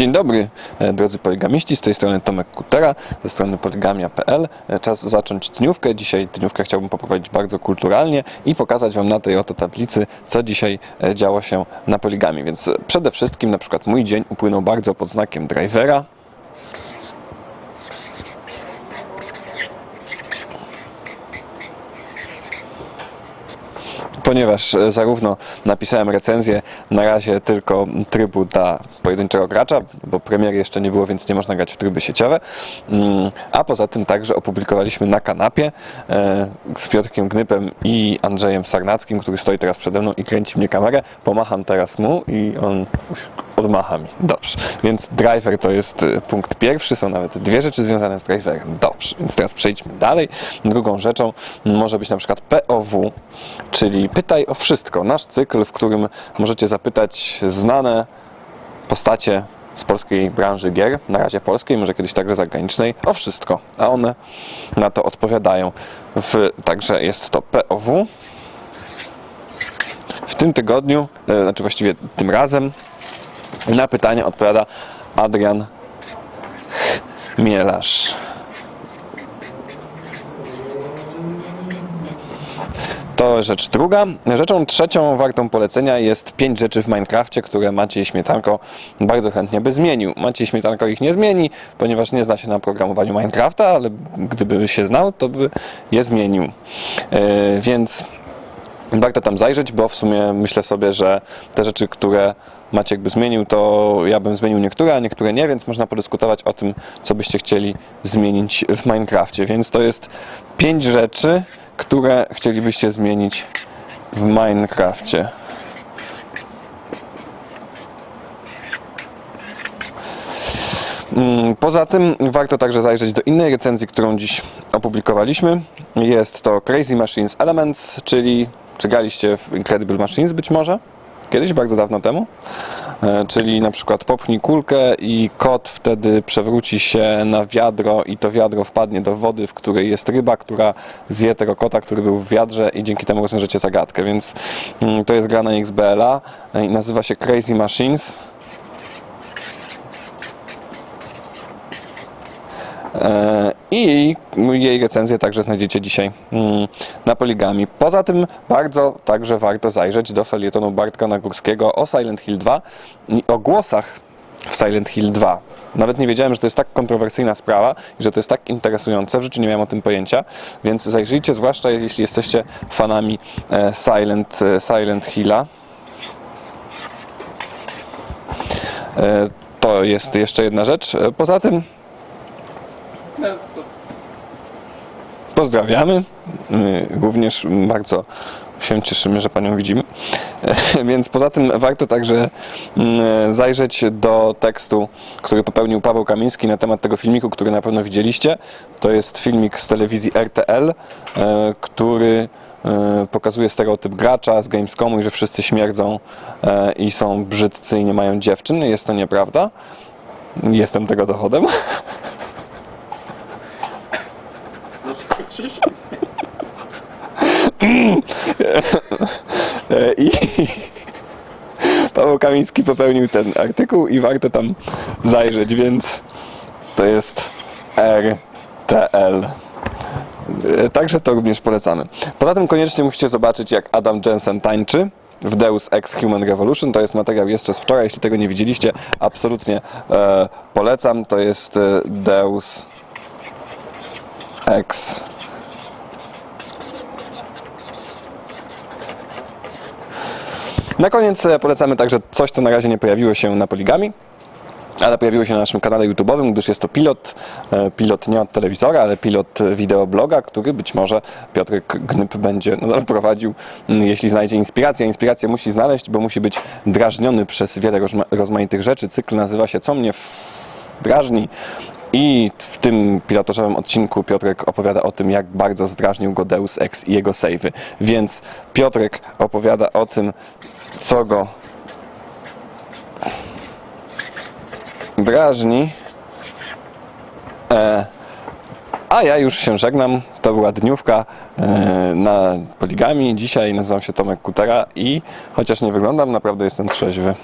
Dzień dobry, e, drodzy poligamiści, z tej strony Tomek Kutera, ze strony poligamia.pl. E, Czas zacząć dniówkę. Dzisiaj dniówkę chciałbym poprowadzić bardzo kulturalnie i pokazać Wam na tej oto tablicy, co dzisiaj e, działo się na poligami. Więc przede wszystkim na przykład mój dzień upłynął bardzo pod znakiem drivera. Ponieważ e, zarówno napisałem recenzję na razie tylko trybu dla pojedynczego gracza, bo premiery jeszcze nie było, więc nie można grać w tryby sieciowe, Mm, a poza tym także opublikowaliśmy na kanapie e, z Piotrkiem Gnypem i Andrzejem Sarnackim, który stoi teraz przede mną i kręci mnie kamerę. Pomacham teraz mu i on odmacha mi. Dobrze, więc driver to jest e, punkt pierwszy, są nawet dwie rzeczy związane z driverem. Dobrze, więc teraz przejdźmy dalej. Drugą rzeczą może być na przykład POW, czyli Pytaj o wszystko. Nasz cykl, w którym możecie zapytać znane postacie z polskiej branży gier, na razie polskiej, może kiedyś także zagranicznej, o wszystko, a one na to odpowiadają. W, także jest to POW. W tym tygodniu, e, znaczy właściwie tym razem, na pytanie odpowiada Adrian Mielarz. To rzecz druga. Rzeczą trzecią wartą polecenia jest pięć rzeczy w Minecrafcie, które Maciej Śmietanko bardzo chętnie by zmienił. Maciej Śmietanko ich nie zmieni, ponieważ nie zna się na programowaniu Minecrafta, ale gdyby się znał, to by je zmienił. Yy, więc warto tam zajrzeć, bo w sumie myślę sobie, że te rzeczy, które Maciek by zmienił, to ja bym zmienił niektóre, a niektóre nie, więc można podyskutować o tym, co byście chcieli zmienić w Minecrafcie. Więc to jest pięć rzeczy, które chcielibyście zmienić w Minecrafcie. Mm, Poza tym warto także zajrzeć do innej recenzji, którą dziś opublikowaliśmy. Jest to Crazy Machines Elements, czyli czy graliście w Incredible Machines być może? Kiedyś, bardzo dawno temu. E, Czyli na przykład popchnij kulkę i kot wtedy przewróci się na wiadro i to wiadro wpadnie do wody, w której jest ryba, która zje tego kota, który był w wiadrze i dzięki temu rozwiążecie zagadkę. Więc mm, to jest gra na XBLA e, i nazywa się Crazy Machines. E, I jej recenzję także znajdziecie dzisiaj mm, na Poligami. Poza tym bardzo także warto zajrzeć do felietonu Bartka Nagórskiego o Silent Hill 2 i o głosach w Silent Hill 2. Nawet nie wiedziałem, że to jest tak kontrowersyjna sprawa i że to jest tak interesujące. W życiu nie miałem o tym pojęcia, więc zajrzyjcie, zwłaszcza jeśli jesteście fanami e, Silent, e, Silent Hilla. E, To jest jeszcze jedna rzecz. Poza tym Pozdrawiamy. My Również bardzo się cieszymy, że Panią widzimy. Więc poza tym warto także mm, zajrzeć do tekstu, który popełnił Paweł Kamiński na temat tego filmiku, który na pewno widzieliście. To jest filmik z telewizji RTL, e, który e, pokazuje stereotyp gracza z Gamescomu i że wszyscy śmierdzą e, i są brzydcy i nie mają dziewczyn. Jest to nieprawda. Jestem tego dowodem. I Paweł Kamiński popełnił ten artykuł i warto tam zajrzeć, więc to jest RTL. Także to również polecamy. Poza tym koniecznie musicie zobaczyć, jak Adam Jensen tańczy w Deus Ex Human Revolution. To jest materiał jeszcze z wczoraj. Jeśli tego nie widzieliście, absolutnie e, polecam. To jest e, Deus Ex Na koniec e, polecamy także coś, co na razie nie pojawiło się na Poligami, ale pojawiło się na naszym kanale YouTube'owym, gdyż jest to pilot, e, pilot nie od telewizora, ale pilot wideobloga, który być może Piotrek Gnyp będzie nadal prowadził, m, jeśli znajdzie inspirację. Inspirację musi znaleźć, bo musi być drażniony przez wiele rozma- rozmaitych rzeczy. Cykl nazywa się Co mnie drażni i w tym pilotażowym odcinku Piotrek opowiada o tym, jak bardzo zdrażnił go Deus Ex i jego savey. Więc Piotrek opowiada o tym, co go drażni. E, a ja już się żegnam. To była dniówka e, na poligami. Dzisiaj nazywam się Tomek Kutera i chociaż nie wyglądam, naprawdę jestem trzeźwy.